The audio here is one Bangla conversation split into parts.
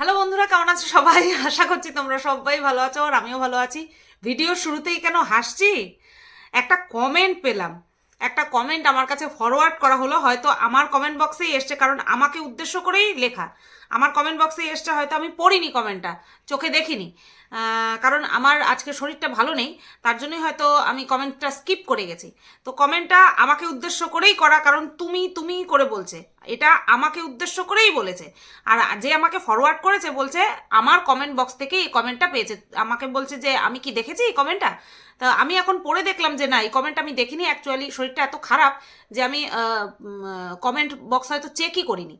হ্যালো বন্ধুরা, কেমন আছো সবাই? আশা করছি তোমরা সবাই ভালো আছো আর আমিও ভালো আছি। ভিডিও শুরুতেই কেন হাসছি? একটা কমেন্ট পেলাম। একটা কমেন্ট আমার কাছে ফরওয়ার্ড করা হলো, হয়তো আমার কমেন্ট বক্সেই এসছে, কারণ আমাকে উদ্দেশ্য করেই লেখা। আমার কমেন্ট বক্সে এসছে, হয়তো আমি পড়িনি কমেন্টটা চোখে দেখিনি। কারণ আমার আজকে শরীরটা ভালো নেই, তার জন্যই হয়তো আমি কমেন্টটা স্কিপ করে গেছি। তো কমেন্টটা আমাকে উদ্দেশ্য করেই করা, কারণ তুমি তুমি করে বলছে। এটা আমাকে উদ্দেশ্য করেই বলেছে। আর যে আমাকে ফরওয়ার্ড করেছে, বলছে আমার কমেন্ট বক্স থেকে এই কমেন্টটা পেয়েছে। আমাকে বলছে যে, আমি কি দেখেছি এই কমেন্টটা তা আমি এখন পড়ে দেখলাম যে, না, এই কমেন্ট আমি দেখিনি। অ্যাকচুয়ালি শরীরটা এত খারাপ যে আমি কমেন্ট বক্স হয়তো চেকই করিনি।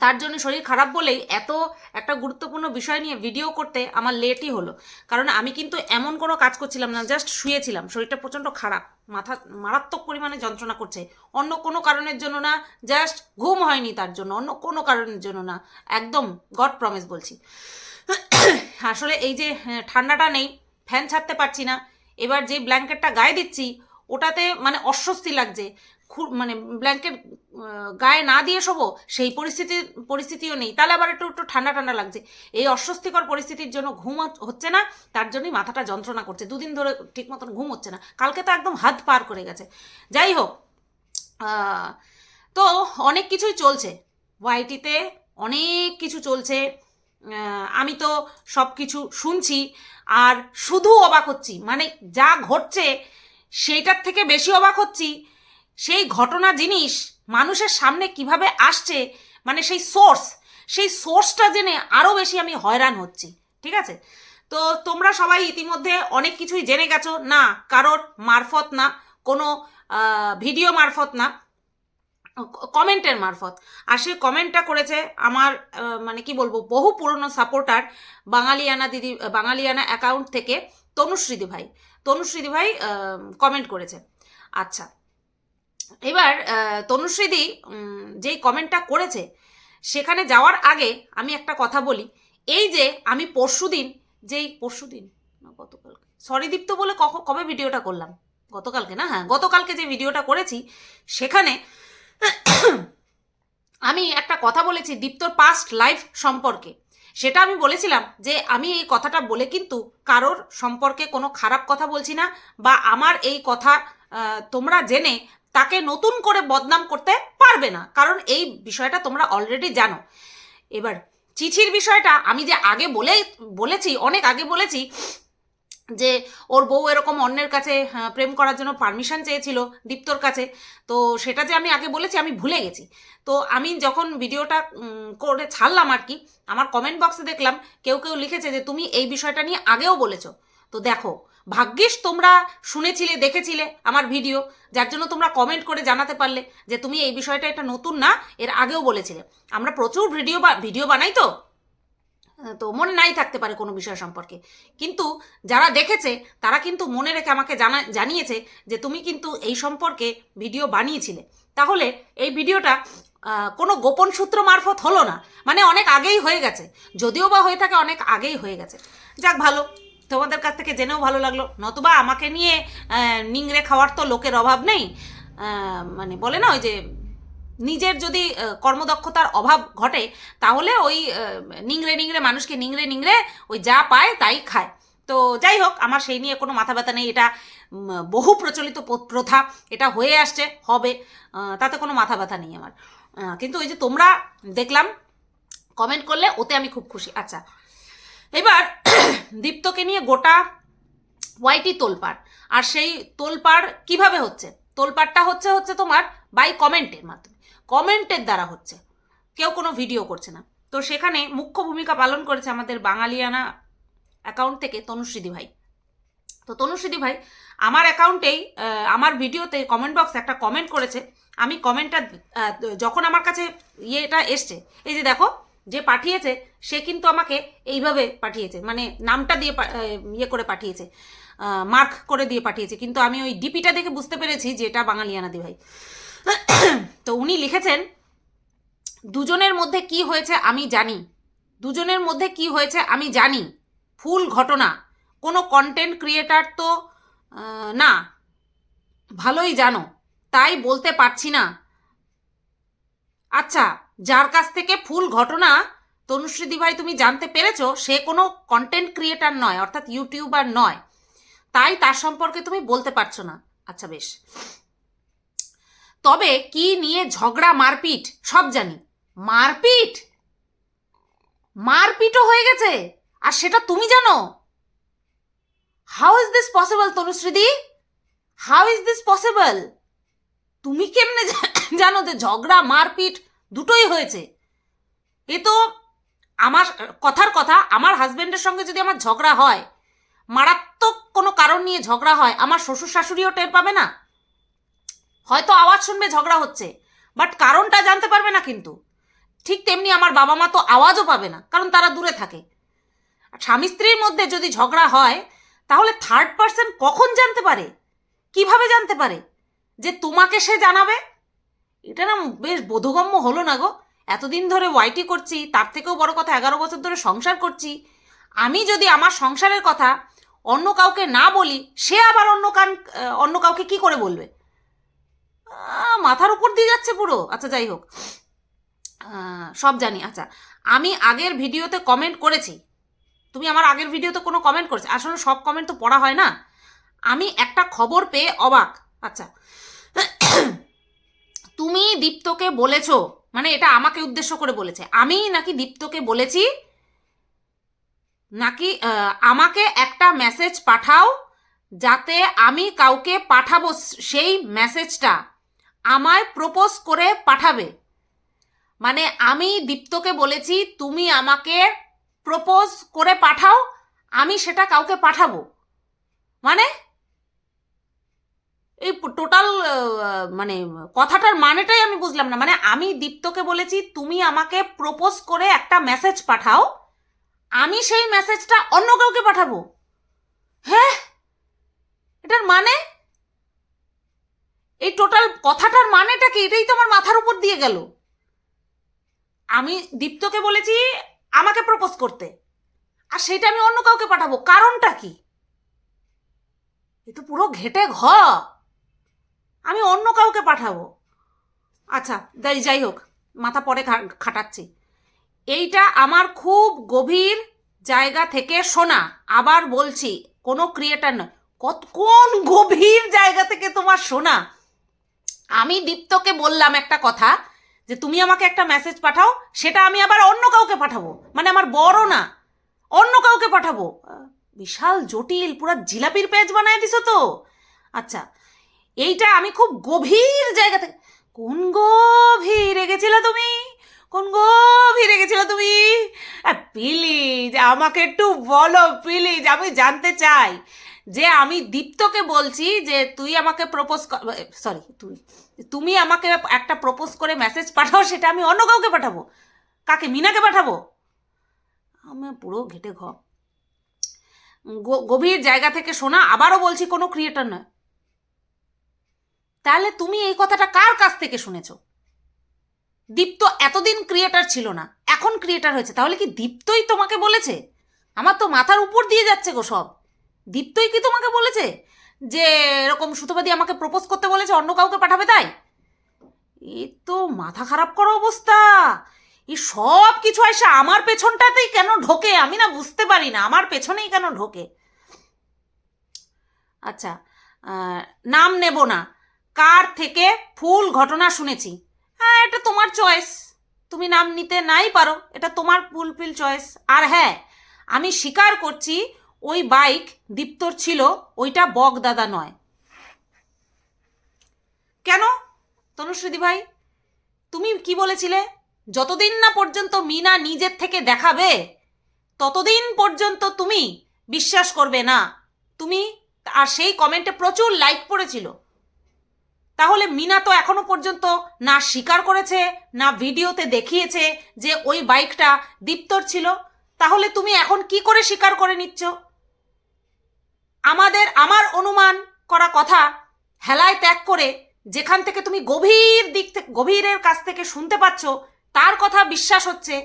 তার জন্য শরীর খারাপ বলেই এত একটা গুরুত্বপূর্ণ বিষয় নিয়ে ভিডিও করতে আমার লেটই হলো। কারণ আমি কিন্তু এমন কোনো কাজ করছিলাম না জাস্ট শুয়েছিলাম। শরীরটা প্রচণ্ড খারাপ। মাথা মারাত্মক পরিমাণে যন্ত্রণা করছে। অন্য কোনো কারণের জন্য না জাস্ট ঘুম হয়নি তার জন্য। অন্য কোনো কারণের জন্য না। একদম গড প্রমিস বলছি। আসলে এই যে হ্যাঁ, ঠান্ডাটা নেই ফ্যান ছাড়তে পারছি না। এবার যে ব্ল্যাঙ্কেটটা গায়ে দিচ্ছি ওটাতে মানে অস্বস্তি লাগছে। মানে ব্ল্যাঙ্কেট গায়ে না দিয়ে শোবো, সেই পরিস্থিতি, পরিস্থিতিও নেই। তাহলে আবার একটু একটু ঠান্ডা ঠান্ডা লাগছে। এই অস্বস্তিকর পরিস্থিতির জন্য ঘুম হচ্ছে না, তার জন্যই মাথাটা যন্ত্রণা করছে। দুদিন ধরে ঠিক মতন ঘুম হচ্ছে না। কালকে তো একদম হাত পার করে গেছে। যাই হোক তো অনেক কিছুই চলছে। ওয়াইটিতে অনেক কিছু চলছে। আমি তো সব কিছু শুনছি। আর শুধু অবাক হচ্ছি। মানে যা ঘটছে, সেইটার থেকে বেশি অবাক হচ্ছি। সেই ঘটনা জিনিস মানুষের সামনে কীভাবে আসছে মানে সেই সোর্স সেই সোর্সটা জেনে আরও বেশি আমি হয়রান হচ্ছি, ঠিক আছে? তো তোমরা সবাই ইতিমধ্যে অনেক কিছুই জেনে গেছো। না, কারোর মারফত না, কোনো ভিডিও মারফত না কমেন্টের মারফত। আর সেই কমেন্টটা করেছে আমার মানে কি বলব, বহু পুরনো সাপোর্টার বাঙালিয়ানা দিদি, বাঙালিয়ানা অ্যাকাউন্ট থেকে তনুশ্রীদি ভাই। তনুশ্রীদি ভাই কমেন্ট করেছে। আচ্ছা এবার তনুশ্রীদি যেই কমেন্টটা করেছে, সেখানে যাওয়ার আগে আমি একটা কথা বলি। এই যে আমি পরশুদিন, যেই পরশুদিন, না, গতকালকে সরি দীপ্ত বলে কবে ভিডিওটা করলাম? গতকালকে না? হ্যাঁ গতকালকে যে ভিডিওটা করেছি, সেখানে আমি একটা কথা বলেছি দীপ্তর পাস্ট লাইফ সম্পর্কে। সেটা আমি বলেছিলাম যে আমি এই কথাটা বলে কিন্তু কারোর সম্পর্কে কোনো খারাপ কথা বলছি না, বা আমার এই কথা তোমরা জেনে তাকে নতুন করে বদনাম করতে পারবে না। কারণ এই বিষয়টা তোমরা অলরেডি জানো। এবার, চিঠির বিষয়টা আমি যে আগে বলে বলেছি, অনেক আগে বলেছি, যে ওর বউ এরকম অন্যের কাছে প্রেম করার জন্য পারমিশন চেয়েছিল দীপ্তর কাছে। তো সেটা যে আমি আগে বলেছি, আমি ভুলে গেছি। তো আমি যখন ভিডিওটা করে ছাড়লাম আর কি, আমার কমেন্ট বক্সে দেখলাম, কেউ কেউ লিখেছে যে, তুমি এই বিষয়টা নিয়ে আগেও বলেছ। তো দেখো ভাগ্যিস তোমরা শুনেছিলে, দেখেছিলে আমার ভিডিও যার জন্য তোমরা কমেন্ট করে জানাতে পারলে যে তুমি এই বিষয়টা এটা নতুন না, এর আগেও বলেছিলে। আমরা প্রচুর ভিডিও বা ভিডিও বানাই তো? তো মনে নাই থাকতে পারে কোনো বিষয় সম্পর্কে। কিন্তু যারা দেখেছে, তারা কিন্তু মনে রেখে আমাকে জানা, জানিয়েছে যে তুমি কিন্তু এই সম্পর্কে ভিডিও বানিয়েছিলে। তাহলে এই ভিডিওটা কোনো গোপন সূত্র মারফত হলো না। মানে অনেক আগেই হয়ে গেছে। যদিও বা হয়ে থাকে, অনেক আগেই হয়ে গেছে। যাক, ভালো। তোমাদের কাছ থেকে জেনেও ভালো লাগল। নতুবা আমাকে নিয়ে নিংড়ে খাওয়ার তো লোকের অভাব নেই। মানে বলে না ওই যে নিজের যদি কর্মদক্ষতার অভাব ঘটে, তাহলে ওই নিংড়ে নিংড়ে মানুষকে নিংড়ে নিংড়ে ওই যা পায় তাই খায়। তো যাই হোক, আমার সেই নিয়ে কোনো মাথা ব্যথা নেই। এটা বহু প্রচলিত প্রথা। এটা হয়ে আসছে, হবে। তাতে কোনো মাথা ব্যথা নেই আমার। কিন্তু ওই যে তোমরা দেখলাম কমেন্ট করলে, ওতে আমি খুব খুশি। আচ্ছা এবার দীপ্তকে নিয়ে গোটা ওয়াইটি তোলপাড়। আর সেই তোলপাড় কীভাবে হচ্ছে? তোলপাড়টা হচ্ছে হচ্ছে তোমার বাই কমেন্টের মাধ্যমে। কমেন্টের দ্বারা হচ্ছে। কেউ কোনো ভিডিও করছে না। তো সেখানে মুখ্য ভূমিকা পালন করেছে আমাদের বাঙালিয়ানা অ্যাকাউন্ট থেকে তনুশ্রীদি ভাই। তো তনুশ্রীদি ভাই, আমার অ্যাকাউন্টেই আমার ভিডিওতে কমেন্ট বক্সে একটা কমেন্ট করেছে। আমি কমেন্টটা যখন আমার কাছে ইয়েটা এসছে, এই যে দেখো যে পাঠিয়েছে, সে কিন্তু আমাকে এইভাবে পাঠিয়েছে। মানে নামটা দিয়ে ইয়ে করে পাঠিয়েছে। মার্ক করে দিয়ে পাঠিয়েছে। কিন্তু আমি ওই ডিপিটা দেখে বুঝতে পেরেছি যে এটা বাঙালিয়ানাদি ভাই। তো উনি লিখেছেন, দুজনের মধ্যে কি হয়েছে আমি জানি। দুজনের মধ্যে কি হয়েছে আমি জানি। ফুল ঘটনা। কোনো কন্টেন্ট ক্রিয়েটার তো না। ভালোই জানো। তাই বলতে পারছি না। আচ্ছা যার কাছ থেকে ফুল ঘটনা তনুশ্রীদি ভাই তুমি জানতে পেরেছ, সে কোনো কন্টেন্ট ক্রিয়েটার নয়, অর্থাৎ ইউটিউবার নয়। তাই তার সম্পর্কে তুমি বলতে পারছ না। আচ্ছা বেশ। তবে কি নিয়ে ঝগড়া, মারপিট, সব জানি। মারপিট? মারপিটও হয়ে গেছে? আর সেটা তুমি জানো? হাউ ইজ দিস পসিবল তনুশ্রীদি? হাউ ইজ দিস পসিবল তুমি কেমনে জানো যে ঝগড়া, মারপিট দুটোই হয়েছে। এ তো আমার কথার কথা, আমার হাজব্যান্ডের সঙ্গে যদি আমার ঝগড়া হয়, মারাত্মক কোনো কারণ নিয়ে ঝগড়া হয়, আমার শ্বশুর শাশুড়িও টের পাবে না। হয়তো আওয়াজ শুনবে ঝগড়া হচ্ছে বাট কারণটা জানতে পারবে না কিন্তু। ঠিক তেমনি আমার বাবা মা তো আওয়াজও পাবে না, কারণ তারা দূরে থাকে। স্বামী স্ত্রীর মধ্যে যদি ঝগড়া হয়, তাহলে থার্ড পার্সন কখন জানতে পারে? কীভাবে জানতে পারে? যে তোমাকে সে জানাবে? এটা না বেশ বোধগম্য হলো না গো। এতদিন ধরে ওয়াইটি করছি, তার থেকেও বড় কথা এগারো বছর ধরে সংসার করছি। আমি যদি আমার সংসারের কথা অন্য কাউকে না বলি, সে আবার অন্য কান অন্য কাউকে কি করে বলবে? মাথার উপর দিয়ে যাচ্ছে পুরো। আচ্ছা যাই হোক। সব জানি। আচ্ছা আমি আগের ভিডিওতে কমেন্ট করেছি। তুমি আমার আগের ভিডিওতে কোনো কমেন্ট করেছ? আসলে সব কমেন্ট তো পড়া হয় না। আমি একটা খবর পেয়ে অবাক। আচ্ছা তুমি দীপ্তকে বলেছ? মানে এটা আমাকে উদ্দেশ্য করে বলেছে। আমি নাকি দীপ্তকে বলেছি? নাকি আমাকে একটা মেসেজ পাঠাও যাতে আমি কাউকে পাঠাবো সেই মেসেজটা আমায় প্রপোজ করে পাঠাবে? মানে আমি দীপ্তকে বলেছি, তুমি আমাকে প্রপোজ করে পাঠাও, আমি সেটা কাউকে পাঠাবো। মানে এই টোটাল মানে কথাটার মানেটাই আমি বুঝলাম না। মানে আমি দীপ্তকে বলেছি, তুমি আমাকে প্রপোজ করে একটা মেসেজ পাঠাও, আমি সেই মেসেজটা অন্য কাউকে পাঠাবো। হ্যাঁ? এটার মানে? এই টোটাল কথাটার মানেটা কি? এটাই তো আমার মাথার উপর দিয়ে গেল। আমি দীপ্তকে বলেছি, আমাকে প্রপোজ করতে। আর সেটা আমি অন্য কাউকে পাঠাবো। কারণটা কি? এ তো পুরো ঘেটে ঘ। আমি অন্য কাউকে পাঠাবো। আচ্ছা যাই যাই হোক, মাথা পরে খাটাচ্ছি। এইটা আমার খুব গভীর জায়গা থেকে শোনা, আবার বলছি, কোনো ক্রিয়েটার নয়। কত কোন গভীর জায়গা থেকে তোমার শোনা? আমি দীপ্তকে বললাম একটা কথা, যে তুমি আমাকে একটা মেসেজ পাঠাও, সেটা আমি আবার অন্য কাউকে পাঠাবো। মানে আমার বড় না, অন্য কাউকে পাঠাবো। বিশাল জটিল, পুরো জিলাপির পেজ বানায় দিছো তো। আচ্ছা এইটা আমি খুব গভীর জায়গা থেকে কোন গভীরে গেছিলে তুমি? কোন গভীরে গেছিলে তুমি? প্লিজ আমাকে একটু বলো, প্লিজ আমি জানতে চাই। যে আমি দীপ্তকে বলছি যে তুই আমাকে প্রপোজ সরি তুই তুমি আমাকে একটা প্রপোজ করে মেসেজ পাঠাও, সেটা আমি অন্য কাউকে পাঠাবো। কাকে? মিনাকে পাঠাবো? আমি পুরো ঘেটে ঘ গভীর জায়গা থেকে শোনা, আবারও বলছি কোনো ক্রিয়েটার নয়। তাহলে তুমি এই কথাটা কার কাছ থেকে শুনেছ? দীপ্ত এতদিন ক্রিয়েটার ছিল না, এখন ক্রিয়েটার হয়েছে, তাহলে কি দীপ্তই তোমাকে বলেছে? আমার তো মাথার উপর দিয়ে যাচ্ছে গো সব। দীপ্তই কি তোমাকে বলেছে? যে এরকম সুতোবাদী আমাকে প্রপোজ করতে বলেছে, অন্য কাউকে পাঠাবে তাই? এ তো মাথা খারাপ করা অবস্থা। এই সব কিছু এসে আমার পেছনটাতেই কেন ঢোকে? আমি না বুঝতে পারি না, আমার পেছনেই কেন ঢোকে? আচ্ছা নাম নেব না। কার থেকে ফুল ঘটনা শুনেছি? হ্যাঁ এটা তোমার চয়েস তুমি নাম নিতে নাই পারো, এটা তোমার ফুলফিল চয়েস আর হ্যাঁ আমি স্বীকার করছি ওই বাইক দীপ্তর ছিল, ওইটা বক দাদা নয়। কেন, তনুশ্রীদি ভাই? তুমি কি বলেছিলে? যতদিন না পর্যন্ত মিনা নিজের থেকে দেখাবে, ততদিন পর্যন্ত তুমি বিশ্বাস করবে না। তুমি, আর সেই কমেন্টে প্রচুর লাইক পড়েছিল। তাহলে মিনা তো এখনও পর্যন্ত না স্বীকার করেছে, না ভিডিওতে দেখিয়েছে যে ওই বাইকটা দীপ্তর ছিল। তাহলে তুমি এখন কি করে স্বীকার করে নিচ্ছ? আমাদের, আমার অনুমান করা কথা হেলায় ত্যাগ করে যেখান থেকে তুমি গভীর দিক থেকে গভীরের কাছ থেকে শুনতে পাচ্ছ, তার কথা বিশ্বাস হচ্ছে।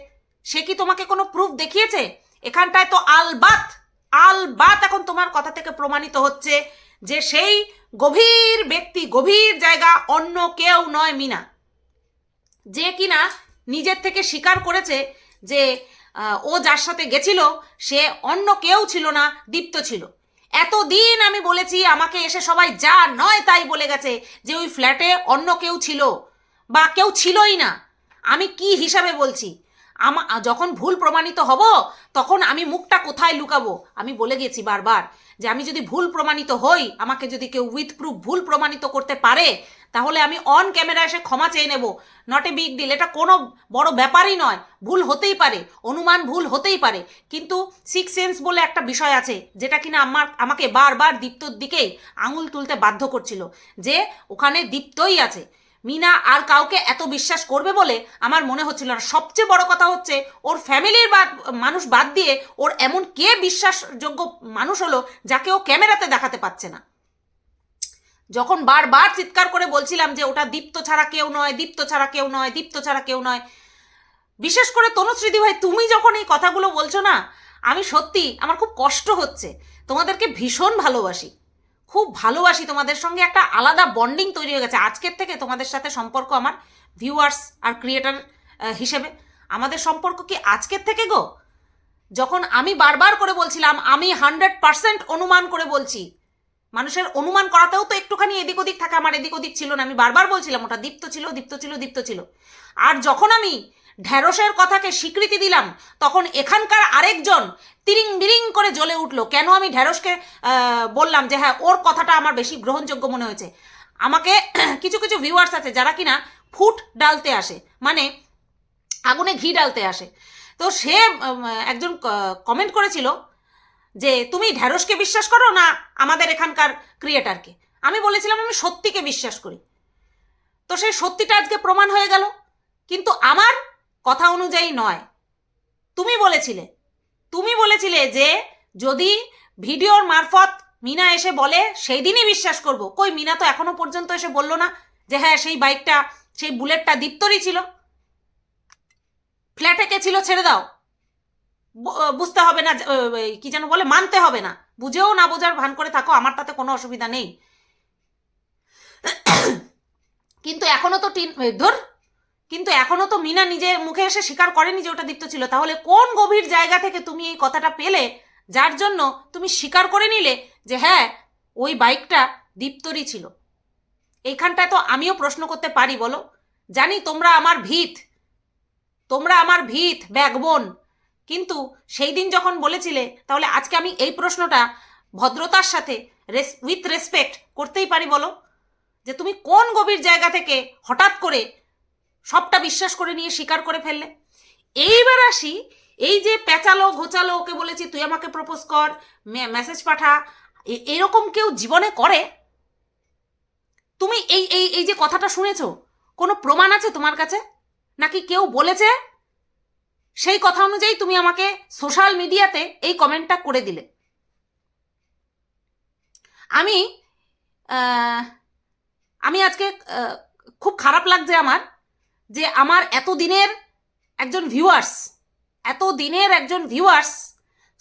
সে কি তোমাকে কোনো প্রুফ দেখিয়েছে? এখানটায় তো আলবাত আলবাত এখন তোমার কথা থেকে প্রমাণিত হচ্ছে। যে সেই গভীর ব্যক্তি, গভীর জায়গা অন্য কেউ নয় মিনা। যে কিনা নিজের থেকে স্বীকার করেছে যে ও যার সাথে গেছিল, সে অন্য কেউ ছিল না, দীপ্ত ছিল। এতদিন আমি বলেছি, আমাকে এসে সবাই যা নয় তাই বলে গেছে যে ওই ফ্ল্যাটে অন্য কেউ ছিল বা কেউ ছিলই না। আমি কি হিসাবে বলছি? আমা, যখন ভুল প্রমাণিত হব, তখন আমি মুখটা কোথায় লুকাবো? আমি বলে গেছি বারবার যে আমি যদি ভুল প্রমাণিত হই, আমাকে যদি কেউ উইথ প্রুফ ভুল প্রমাণিত করতে পারে, তাহলে আমি অন ক্যামেরা এসে ক্ষমা চেয়ে নেব। নট এ বিগ ডিল এটা কোনো বড় ব্যাপারই নয়। ভুল হতেই পারে, অনুমান ভুল হতেই পারে, কিন্তু সিক্স সেন্স বলে একটা বিষয় আছে, যেটা কিনা আমার, আমাকে বারবার দীপ্তর দিকেই আঙুল তুলতে বাধ্য করছিল, যে ওখানে দীপ্তই আছে। মিনা আর কাউকে এত বিশ্বাস করবে বলে আমার মনে হচ্ছিল না। সবচেয়ে বড় কথা হচ্ছে, ওর ফ্যামিলির বাদ মানুষ বাদ দিয়ে ওর এমন কে বিশ্বাসযোগ্য মানুষ হলো যাকে ও ক্যামেরাতে দেখাতে পাচ্ছে না। যখন বারবার চিৎকার করে বলছিলাম যে ওটা দীপ্ত ছাড়া কেউ নয়, দীপ্ত ছাড়া কেউ নয়, দীপ্ত ছাড়া কেউ নয়, বিশেষ করে তনুশ্রীদি ভাই, তুমি যখন এই কথাগুলো বলছো না, আমি সত্যি, আমার খুব কষ্ট হচ্ছে। তোমাদেরকে ভীষণ ভালোবাসি। খুব ভালোবাসি তোমাদের সঙ্গে একটা আলাদা বন্ডিং তৈরি হয়ে গেছে। আজকের থেকে তোমাদের সাথে সম্পর্ক আমার ভিউয়ার্স আর ক্রিয়েটার হিসেবে। আমাদের সম্পর্ক কি আজকের থেকে গো? যখন আমি বারবার করে বলছিলাম, আমি হান্ড্রেড পার্সেন্ট অনুমান করে বলছি। মানুষের অনুমান করাতেও তো একটুখানি এদিক ওদিক থাকে, আমার এদিক ওদিক ছিল না। আমি বারবার বলছিলাম, ওটা দীপ্ত ছিল দীপ্ত ছিল দীপ্ত ছিল। আর যখন আমি ঢ্যাঁড়সের কথাকে স্বীকৃতি দিলাম, তখন এখানকার আরেকজন তিরিং বিরিং করে জ্বলে উঠল। কেন আমি ঢ্যাঁড়সকে বললাম যে হ্যাঁ ওর কথাটা আমার বেশি গ্রহণযোগ্য মনে হয়েছে। আমাকে কিছু কিছু ভিউয়ার্স আছে যারা কিনা ফুট ডালতে আসে মানে আগুনে ঘি ডালতে আসে। তো সে একজন কমেন্ট করেছিল যে, তুমি ঢ্যাঁড়সকে বিশ্বাস করো না আমাদের এখানকার ক্রিয়েটারকে আমি বলেছিলাম, আমি সত্যিকে বিশ্বাস করি। তো সেই সত্যিটা আজকে প্রমাণ হয়ে গেল। কিন্তু আমার কথা অনুযায়ী নয়। তুমি বলেছিলে তুমি বলেছিলে যে যদি ভিডিওর মারফত মিনা এসে বলে সেই দিনই বিশ্বাস করব। কই, মিনা তো এখনও পর্যন্ত এসে বলল না যে হ্যাঁ সেই বাইকটা, সেই বুলেটটা দীপ্তরই ছিল। ফ্ল্যাটে কে ছিল ছেড়ে দাও। বুঝতে হবে না কি যেন বলে, মানতে হবে না। বুঝেও না বোঝার ভান করে থাকো, আমার তাতে কোনো অসুবিধা নেই। কিন্তু এখনও তো টিন, ধুর কিন্তু এখনও তো মিনা নিজে মুখে এসে স্বীকার করেনি যে ওটা দীপ্ত ছিল। তাহলে কোন গভীর জায়গা থেকে তুমি এই কথাটা পেলে, যার জন্য তুমি স্বীকার করে নিলে যে হ্যাঁ ওই বাইকটা দীপ্তরই ছিল? এইখানটায় তো আমিও প্রশ্ন করতে পারি, বলো? জানি তোমরা আমার ভিত। তোমরা আমার ভিত ব্যাকবোন কিন্তু সেই দিন যখন বলেছিলে, তাহলে আজকে আমি এই প্রশ্নটা ভদ্রতার সাথে রেস উইথ রেসপেক্ট করতেই পারি, বলো? যে তুমি কোন গভীর জায়গা থেকে হঠাৎ করে সবটা বিশ্বাস করে নিয়ে স্বীকার করে ফেললে। এইবার আসি, এই যে পেঁচালো ঘোচালো, ওকে বলেছি, তুই আমাকে প্রপোজ কর মেসেজ পাঠা। এরকম কেউ জীবনে করে? তুমি এই এই এই যে কথাটা শুনেছ, কোনো প্রমাণ আছে তোমার কাছে? নাকি কেউ বলেছে? সেই কথা অনুযায়ী তুমি আমাকে সোশ্যাল মিডিয়াতে এই কমেন্টটা করে দিলে। আমি আমি আজকে খুব খারাপ লাগছে আমার। যে আমার এত দিনের একজন ভিউয়ার্স এত দিনের একজন ভিউয়ার্স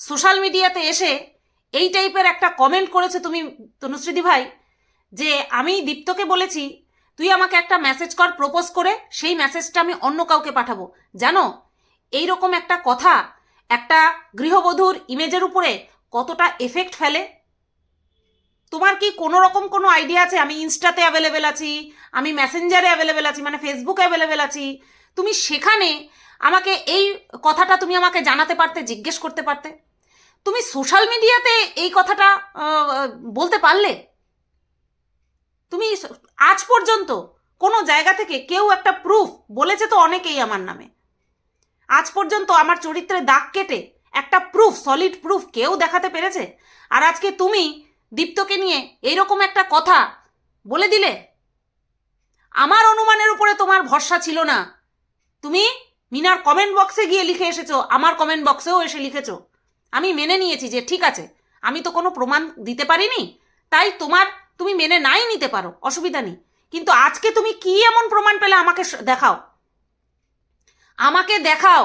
সোশ্যাল মিডিয়াতে এসে এই টাইপের একটা কমেন্ট করেছে তুমি, তনুশ্রীদি ভাই, যে আমি দীপ্তকে বলেছি, তুই আমাকে একটা মেসেজ কর প্রপোজ করে, সেই মেসেজটা আমি অন্য কাউকে পাঠাবো। জানো এই রকম একটা কথা একটা গৃহবধূর ইমেজের উপরে কতটা এফেক্ট ফেলে তোমার কি কোনো রকম কোনো আইডিয়া আছে? আমি ইনস্টাতে অ্যাভেলেবেল আছি, আমি মেসেঞ্জারে অ্যাভেলেবেল আছি মানে ফেসবুকে অ্যাভেলেবেল আছি। তুমি সেখানে আমাকে এই কথাটা তুমি আমাকে জানাতে পারতে, জিজ্ঞেস করতে পারতে? তুমি সোশ্যাল মিডিয়াতে এই কথাটা বলতে পারলে? তুমি আজ পর্যন্ত কোনো জায়গা থেকে কেউ একটা প্রুফ বলেছে তো অনেকেই আমার নামে। আজ পর্যন্ত আমার চরিত্রে দাগ কেটে একটা প্রুফ সলিড প্রুফ কেউ দেখাতে পেরেছে? আর আজকে তুমি দীপ্তকে নিয়ে এইরকম একটা কথা বলে দিলে? আমার অনুমানের উপরে তোমার ভরসা ছিল না। তুমি মিনার কমেন্ট বক্সে গিয়ে লিখে এসেছ, আমার কমেন্ট বক্সেও এসে লিখেছো। আমি মেনে নিয়েছি যে ঠিক আছে, আমি তো কোনো প্রমাণ দিতে পারিনি, তাই তোমার তুমি মেনে নাই নিতে পারো, অসুবিধা নেই। কিন্তু আজকে তুমি কি এমন প্রমাণ পেলে আমাকে দেখাও। আমাকে দেখাও।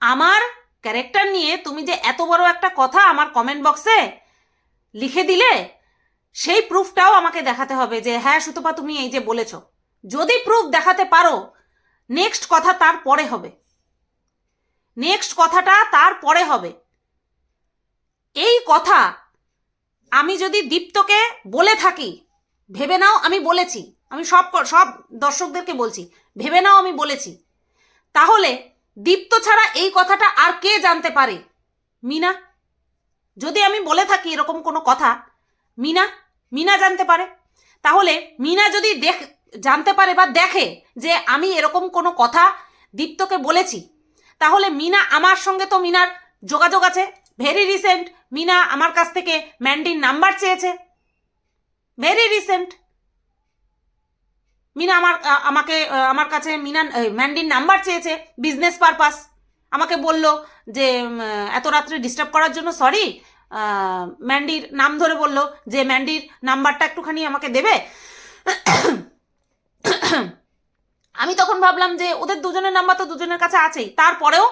আমার ক্যারেক্টার নিয়ে তুমি যে এত বড় একটা কথা আমার কমেন্ট বক্সে লিখে দিলে সেই প্রুফটাও আমাকে দেখাতে হবে যে হ্যাঁ সুতপা, তুমি এই যে বলেছ। যদি প্রুফ দেখাতে পারো নেক্সট কথা তার পরে হবে। নেক্সট কথাটা তার পরে হবে। এই কথা আমি যদি দীপ্তকে বলে থাকি, ভেবে নাও আমি বলেছি, আমি সব সব দর্শকদেরকে বলছি, ভেবে নাও আমি বলেছি, তাহলে দীপ্ত ছাড়া এই কথাটা আর কে জানতে পারে? মিনা? যদি আমি বলে থাকি এরকম কোনো কথা, মিনা মিনা জানতে পারে। তাহলে মিনা যদি দেখ, জানতে পারে বা দেখে যে আমি এরকম কোনো কথা দীপ্তকে বলেছি, তাহলে মিনা আমার সঙ্গে তো মিনার যোগাযোগ আছে। ভেরি রিসেন্ট মিনা আমার কাছ থেকে ম্যান্ডির নাম্বার চেয়েছে। ভেরি রিসেন্ট মিনা আমার আমাকে আমার কাছে মিনা ম্যান্ডির নাম্বার চেয়েছে। বিজনেস পারপাস আমাকে বলল যে এত রাত্রে ডিস্টার্ব করার জন্য সরি ম্যান্ডির নাম ধরে বলল যে ম্যান্ডির নাম্বারটা একটুখানি আমাকে দেবে। আমি তখন ভাবলাম যে, ওদের দুজনের নাম্বার তো দুজনের কাছে আছেই। তারপরেও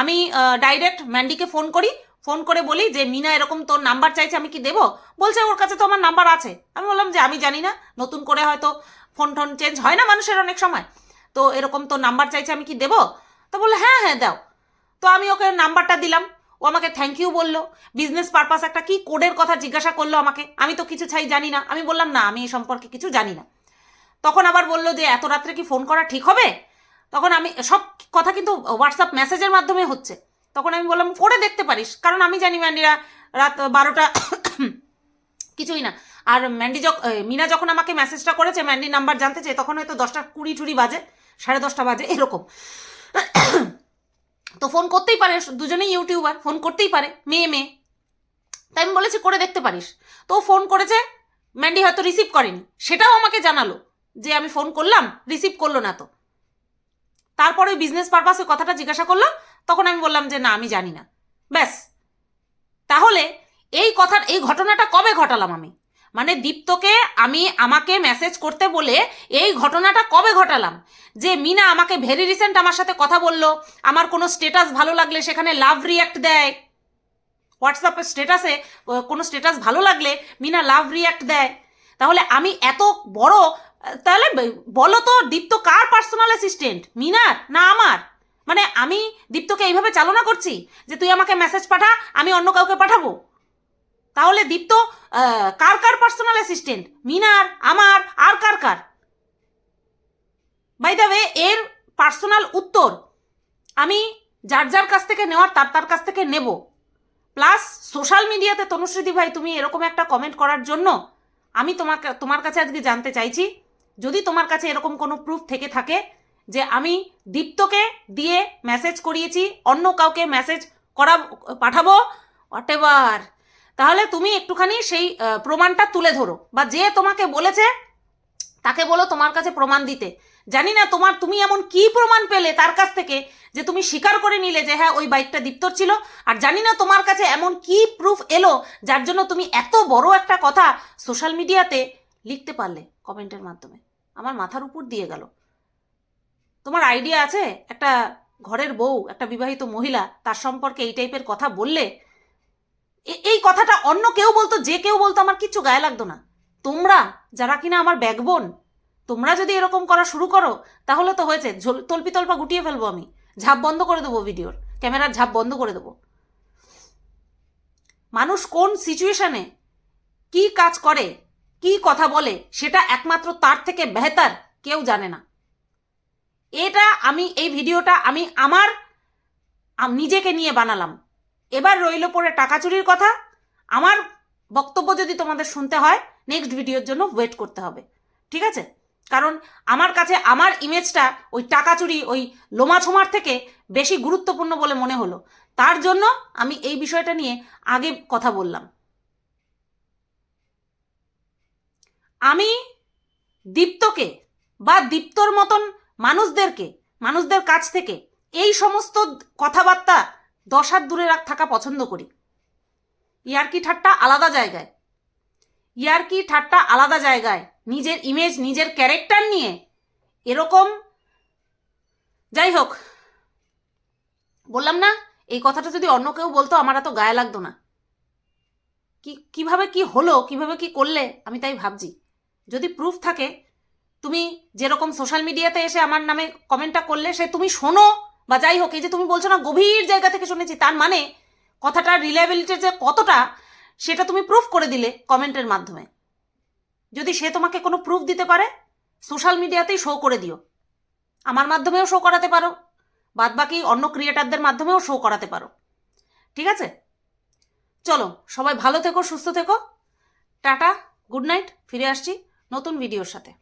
আমি ডাইরেক্ট ম্যান্ডিকে ফোন করি। ফোন করে বলি যে, মিনা, এরকম তোর নাম্বার চাইছে, আমি কি দেবো? বলছে, ওর কাছে তো আমার নাম্বার আছে। আমি বললাম যে, আমি জানি না। নতুন করে হয়তো ফোন টোন চেঞ্জ হয় না মানুষের অনেক সময়। তো এরকম তোর নাম্বার চাইছে, আমি কি দেবো? তো বলল হ্যাঁ হ্যাঁ দাও। তো আমি ওকে নাম্বারটা দিলাম। ও আমাকে থ্যাংক ইউ বলল। বিজনেস পারপাস একটা কি কোডের কথা জিজ্ঞাসা করল আমাকে। আমি তো কিছু চাই জানি না। আমি বললাম, না, আমি এই সম্পর্কে কিছু জানি না। তখন আবার বলল যে, এত রাত্রে কি ফোন করা ঠিক হবে? তখন আমি, সব কথা কিন্তু হোয়াটসঅ্যাপ মেসেজের মাধ্যমে হচ্ছে। তখন আমি বললাম, করে দেখতে পারিস। কারণ আমি জানি ম্যান্ডিরা রাত বারোটা, কিছুই না। আর ম্যান্ডি যখন মিনা যখন আমাকে মেসেজটা করেছে, ম্যান্ডির নাম্বার জানতে চেয়ে, তখন হয়তো দশটা কুড়ি টুড়ি বাজে, সাড়ে দশটা বাজে, এরকম। তো ফোন করতেই পারে, দুজনেই ইউটিউবার ফোন করতেই পারে, মেয়ে মেয়ে। তাই আমি বলেছি, করে দেখতে পারিস। তো ফোন করেছে ম্যান্ডি হয়তো রিসিভ করেনি। সেটাও আমাকে জানালো যে আমি ফোন করলাম রিসিভ করল না তো। তারপরে ওই বিজনেস পারপাসে কথাটা জিজ্ঞাসা করল, তখন আমি বললাম যে, না, আমি জানি না। ব্যাস। তাহলে এই কথার, এই ঘটনাটা কবে ঘটালাম আমি? মানে দীপ্তকে আমি আমাকে মেসেজ করতে বলে এই ঘটনাটা কবে ঘটালাম? যে মিনা আমাকে ভেরি রিসেন্ট আমার সাথে কথা বলল, আমার কোনো স্টেটাস ভালো লাগলে সেখানে লাভ রিয়াক্ট দেয়। হোয়াটসঅ্যাপের স্টেটাসে কোনো স্টেটাস ভালো লাগলে মিনা লাভ রিয়াক্ট দেয়। তাহলে আমি এত বড়, তাহলে বলো তো দীপ্ত কার পার্সোনাল অ্যাসিস্ট্যান্ট মিনার না আমার? মানে আমি দীপ্তকে এইভাবে চালনা করছি যে তুই আমাকে মেসেজ পাঠা, আমি অন্য কাউকে পাঠাবো? তাহলে দীপ্ত কার কার পার্সোনাল অ্যাসিস্ট্যান্ট মিনার, আমার, আর কার কার? বাই দ্য এর পার্সোনাল উত্তর আমি যার যার কাছ থেকে নেওয়ার তার তার কাছ থেকে নেব। প্লাস সোশ্যাল মিডিয়াতে তনুশ্রীদি ভাই, তুমি এরকম একটা কমেন্ট করার জন্য আমি তোমাকে, তোমার কাছে আজকে জানতে চাইছি। যদি তোমার কাছে এরকম কোনো প্রুফ থেকে থাকে যে আমি দীপ্তকে দিয়ে মেসেজ করিয়েছি, অন্য কাউকে মেসেজ করা, পাঠাবো হোয়াট এভার তাহলে তুমি একটুখানি সেই প্রমাণটা তুলে ধরো। বা যে তোমাকে বলেছে, তাকে বলো তোমার কাছে প্রমাণ দিতে। জানি না তোমার, তুমি এমন কি প্রমাণ পেলে তার কাছ থেকে যে তুমি স্বীকার করে নিলে যে হ্যাঁ ওই বাইকটা দীপ্তর ছিল। আর জানি না তোমার কাছে এমন কি প্রুফ এলো যার জন্য তুমি এত বড় একটা কথা সোশ্যাল মিডিয়াতে লিখতে পারলে কমেন্টের মাধ্যমে। আমার মাথার উপর দিয়ে গেল। তোমার আইডিয়া আছে? একটা ঘরের বউ, একটা বিবাহিত মহিলা, তার সম্পর্কে এই টাইপের কথা বললে এই কথাটা অন্য কেউ বলতো, যে কেউ বলতো, আমার কিচ্ছু গায়ে লাগতো না। তোমরা যারা কিনা আমার ব্যাকবোন, তোমরা যদি এরকম করা শুরু করো, তাহলে তো হয়েছে তল্পি তল্পা গুটিয়ে ফেলব আমি। ঝাপ বন্ধ করে দেবো ভিডিওর, ক্যামেরার ঝাপ বন্ধ করে দেবো। মানুষ কোন সিচুয়েশনে কি কাজ করে, কি কথা বলে, সেটা একমাত্র তার থেকে বেহতার কেউ জানে না। এটা আমি, এই ভিডিওটা আমি আমার নিজেকে নিয়ে বানালাম। এবার রইল পরে টাকা চুরির কথা। আমার বক্তব্য যদি তোমাদের শুনতে হয় নেক্সট ভিডিওর জন্য ওয়েট করতে হবে। ঠিক আছে? কারণ আমার কাছে, আমার ইমেজটা ওই টাকা চুরি, ওই লোমা ছোমার থেকে বেশি গুরুত্বপূর্ণ বলে মনে হলো। তার জন্য আমি এই বিষয়টা নিয়ে আগে কথা বললাম। আমি দীপ্তকে বা দীপ্তর মতন মানুষদেরকে, মানুষদের কাছ থেকে এই সমস্ত কথাবার্তা দশ হাত দূরে থাকা পছন্দ করি। ইয়ার্কি ঠাট্টা আলাদা জায়গায়। ইয়ার্কি ঠাট্টা আলাদা জায়গায়। নিজের ইমেজ নিজের ক্যারেক্টার নিয়ে এরকম যাই হোক, বললাম না, এই কথাটা যদি অন্য কেউ বলতো আমার এত গায়ে লাগতো না। কি, কীভাবে কি হলো, কীভাবে কি করলে, আমি তাই ভাবছি। যদি প্রুফ থাকে, তুমি যেরকম সোশ্যাল মিডিয়াতে এসে আমার নামে কমেন্টটা করলে সে তুমি শোনো। বা যাই হোক, এই যে তুমি বলছো না, গভীর জায়গা থেকে শুনেছি, তার মানে কথাটা রিলায়েবিলিটি যে কতটা, সেটা তুমি প্রুফ করে দিলে কমেন্টের মাধ্যমে। যদি সে তোমাকে কোনো প্রুফ দিতে পারে সোশ্যাল মিডিয়াতেই শো করে দিও। আমার মাধ্যমেও শো করাতে পারো বাদ বাকি অন্য ক্রিয়েটারদের মাধ্যমেও শো করাতে পারো। ঠিক আছে? চলো, সবাই ভালো থেকো, সুস্থ থেকো। টাটা গুড নাইট ফিরে আসছি নতুন ভিডিওর সাথে।